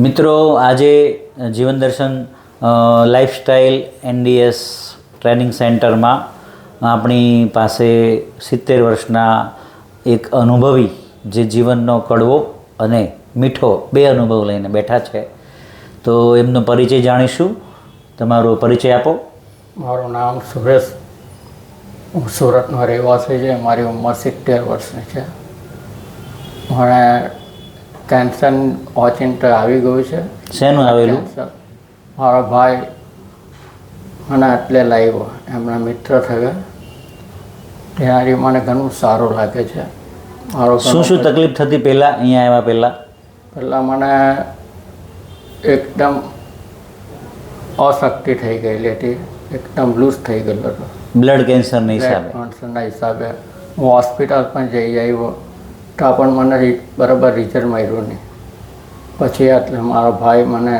મિત્રો, આજે જીવન દર્શન લાઈફસ્ટાઈલ એનડીએસ ટ્રેનિંગ સેન્ટરમાં આપણી પાસે સિત્તેર વર્ષના એક અનુભવી જે જીવનનો કડવો અને મીઠો બે અનુભવ લઈને બેઠા છે. તો એમનો પરિચય જાણીશું. તમારો પરિચય આપો. મારું નામ સુરેશ. હું સુરતનો રહેવાસી છે. મારી ઉંમર સિત્તેર વર્ષની છે. મને કેન્સર ઓચિંત આવી ગયું છે. શેનું આવેલું? મારો ભાઈ મને એટલે લાવ્યો એમના મિત્ર થયા. ત્યાંથી મને ઘણું સારું લાગે છે. મારો શું શું તકલીફ થતી પહેલાં અહીંયા આવ્યા પહેલાં? પહેલાં મને એકદમ અશક્તિ થઈ ગયેલી હતી. એકદમ લૂઝ થઈ ગયેલો હતો. બ્લડ કેન્સરના હિસાબે? કેન્સરના હિસાબે. હું હોસ્પિટલ પણ જઈ આવ્યો. તો પણ મને બરાબર રિઝલ્ટ મળ્યું નહીં. પછી એટલે મારો ભાઈ મને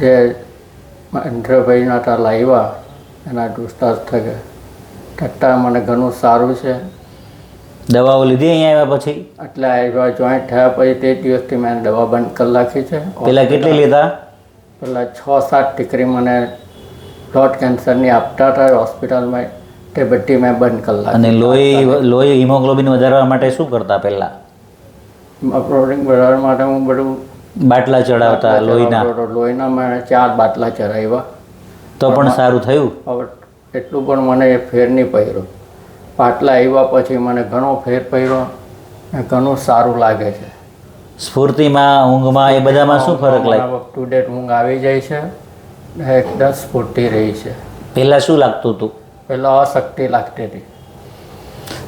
જે ઇન્દ્રભાઈના હતા લાવ્યા એના દોસ્તાર થયા. છતાં મને ઘણું સારું છે. દવાઓ લીધી અહીંયા આવ્યા પછી? એટલે આવ્યા જોઈન્ટ થયા પછી તે દિવસથી મેં દવા બંધ કરી નાખી છે. પહેલાં કેટલી લીધા? પેલા છ સાત ટીકરી મને બ્લડ કેન્સરની આપતા હતા હોસ્પિટલમાં. તે બધી મેં બંધ કરી અને લોહી લોહી હિમોગ્લોબિન વધારવા માટે શું કરતા પહેલાં? પ્રોટીન વધારવા માટે હું બધું બાટલા ચડાવતા લોહીના? લોહીના મેં ચાર બાટલા ચડાવ્યા. તો પણ સારું થયું? હવે એટલું પણ મને એ ફેર નહીં પહેર્યો બાટલા આવ્યા પછી મને ઘણો ફેર પહેર્યો ઘણું સારું લાગે છે. સ્ફૂર્તિમાં ઊંઘમાં એ બધામાં શું ફરક લાગે? અપ ટુ ડેટ ઊંઘ આવી જાય છે. એકદમ સ્ફૂર્તિ રહી છે. પહેલાં શું લાગતું હતું? પહેલાં અશક્તિ લાગતી હતી.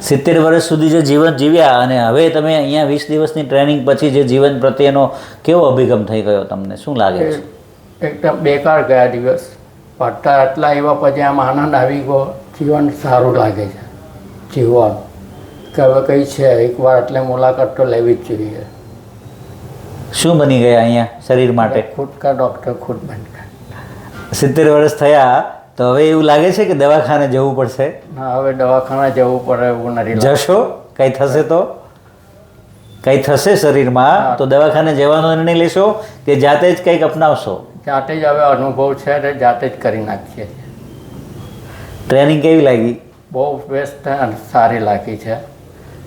સિત્તેર વર્ષ સુધી જે જીવન જીવ્યા અને હવે તમે અહીંયા વીસ દિવસની ટ્રેનિંગ પછી જે જીવન પ્રત્યેનો કેવો અભિગમ થઈ ગયો તમને? શું લાગે છે? એકદમ બેકાર ગયા દિવસ. પડતા આટલા એવા પછી આમ આનંદ આવી ગયો. જીવન સારું લાગે છે. જીવન. કે હવે કંઈ છે? એકવાર એટલે મુલાકાત તો લેવી જ જોઈએ. શું બની ગયા અહીંયા શરીર માટે? ખુદ કા ડૉક્ટર ખુદ બનતા. સિત્તેર વર્ષ થયા તો હવે એવું લાગે છે કે દવાખાને જવું પડશે? હવે દવાખાના જવું પડે એવું નથી. જશો? કંઈ થશે તો? કંઈ થશે શરીરમાં? તો દવાખાને જવાનો નિર્ણય લેશો કે જાતે જ કંઈક અપનાવશો? જાતે જ હવે અનુભવ છે એટલે જાતે જ કરી નાખીએ ટ્રેનિંગ કેવી લાગી? બહુ બેસ્ટ અને સારી લાગી છે.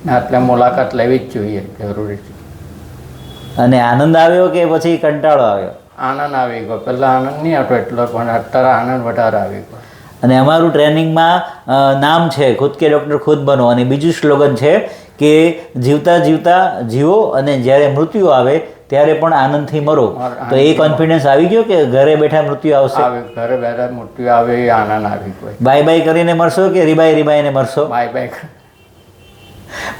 ને એટલે મુલાકાત લેવી જ જોઈએ જરૂરી છે. અને આનંદ આવ્યો કે પછી કંટાળો આવ્યો? આનંદ આવી ગયો. પહેલાં આનંદ નહીં હતો એટલો પણ અત્યારે આનંદ વધારે આવી ગયો. અને અમારું ટ્રેનિંગમાં નામ છે ખુદ કે ડૉક્ટર ખુદ બનો. અને બીજું સ્લોગન છે કે જીવતા જીવતા જીવો અને જ્યારે મૃત્યુ આવે ત્યારે પણ આનંદથી મરો. તો એ કોન્ફિડન્સ આવી ગયો કે ઘરે બેઠા મૃત્યુ આવશે? ઘરે બેઠા મૃત્યુ આવે એ આનંદ આવી ગયો. બાય બાય કરીને મરશો કે રીબાય રીબાઈને મરશો? બાય બાય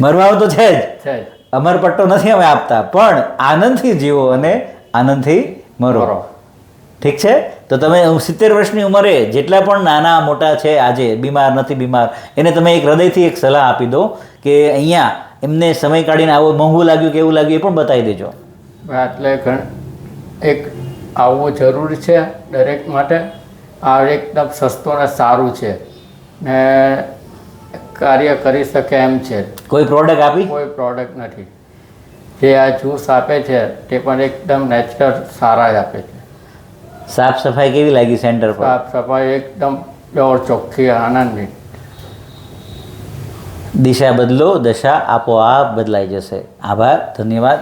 મરવાનું તો છે જ. અમર પટ્ટો નથી અમે આપતા. પણ આનંદથી જીવો અને આનંદથી મરો. ઠીક છે? તો તમે સિત્તેર વર્ષની ઉંમરે જેટલા પણ નાના મોટા છે આજે બીમાર નથી બીમાર એને તમે એક હૃદયથી એક સલાહ આપી દો કે અહીંયા એમને સમય કાઢીને આવો મોંઘું લાગ્યું કેવું લાગ્યું એ પણ બતાવી દેજો. એટલે ઘણ એક આવવું જરૂરી છે દરેક માટે. આ એકદમ સસ્તું અને સારું છે. ને કાર્ય કરી શકે એમ છે. કોઈ પ્રોડક્ટ આપી? કોઈ પ્રોડક્ટ નથી. જે આ જ્યુસ આપે છે તે પણ એકદમ નેચરલ સારા જ આપે છે. સાફ સફાઈ કેવી લાગી સેન્ટર પર? સાફ સફાઈ એકદમ દોડ ચોખ્ખી આનંદની. દિશા બદલો દશા આપોઆપ બદલાઈ જશે. આભાર ધન્યવાદ.